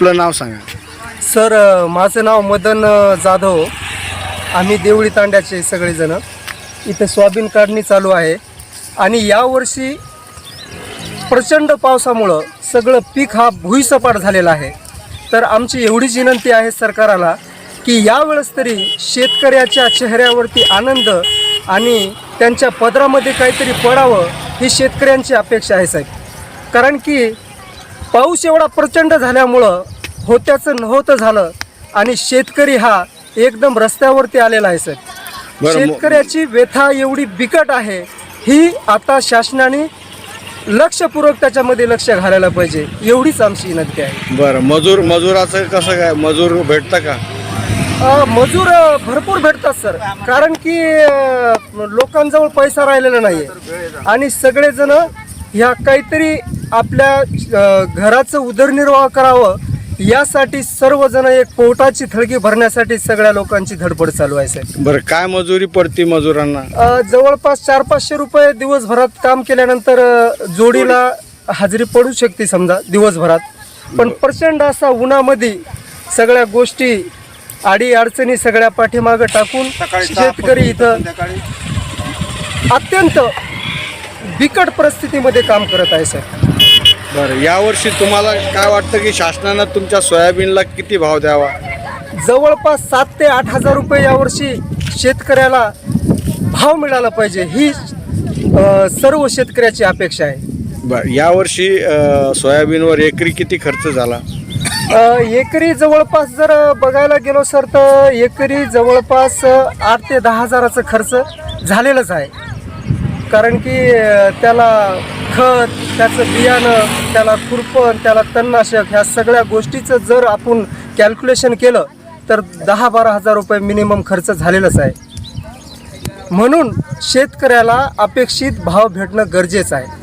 आपलं नाव सांगा. सर अ, माझं नाव मदन अ, जाधव. आम्ही देवळी तांड्याचे सगळेजण. इथं सोयाबीन काढणी चालू आहे. आणि यावर्षी प्रचंड पावसामुळं सगळं पीक हा भुईसपाट झालेला आहे. तर आमची एवढीच विनंती आहे सरकाराला की यावेळेस तरी शेतकऱ्याच्या चेहऱ्यावरती आनंद आणि त्यांच्या पदरामध्ये काहीतरी पडावं ही शेतकऱ्यांची अपेक्षा आहे साहेब. कारण की पाऊस एवढा प्रचंड झाल्यामुळं होत्याचं नव्हतं झालं. आणि शेतकरी हा एकदम रस्त्यावरती आलेला आहे सर. शेतकऱ्याची व्यथा एवढी बिकट आहे ही आता शासनाने लक्षपूर्वक त्याच्यामध्ये लक्ष घालायला पाहिजे एवढीच आमची विनंती आहे. बरं मजूर मजुराचं कसं काय? मजूर भेटतं का? अ, मजूर अ, भरपूर भेटतात सर. कारण की अ, लोकांजवळ पैसा राहिलेला नाही आणि सगळेजण ह्या काहीतरी आपल्या घराचं उदरनिर्वाह करावं यासाठी सर्वजण एक पोटाची थळगी भरण्यासाठी सगळ्या लोकांची धडपड चालू आहे साहेब. बरं काय मजुरी पडती मजुरांना? अ, जवळपास चार पाचशे रुपये दिवसभरात काम केल्यानंतर अ, जोडीला हजेरी पडू शकते समजा दिवसभरात. पण प्रचंड असा उन्हामध्ये सगळ्या गोष्टी आडी अडचणी सगळ्या पाठीमागं टाकून शेतकरी इथं अत्यंत बिकट परिस्थितीमध्ये काम करत आहे सर बरं यावर्षी तुम्हाला काय वाटतं की शासनानं तुमच्या सोयाबीनला किती भाव द्यावा? जवळपास सात ते आठ हजार रुपये यावर्षी शेतकऱ्याला भाव मिळाला पाहिजे ही अ, सर्व शेतकऱ्याची अपेक्षा आहे. बरं यावर्षी अं, सोयाबीनवर एकरी किती खर्च झाला? अ, एकरी जवळपास जर बघायला गेलो सर तर एकरी जवळपास आठ ते दहा हजाराचा खर्च झालेलाच आहे. कारण की अ, त्याला खत त्याचं बियाणं त्याला खुरपण त्याला तणनाशक ह्या सगळ्या गोष्टीचं जर आपण कॅल्क्युलेशन केलं तर दहा बारा हजार रुपये मिनिमम खर्च झालेलाच आहे. म्हणून शेतकऱ्याला अपेक्षित भाव भेटणं गरजेचं आहे.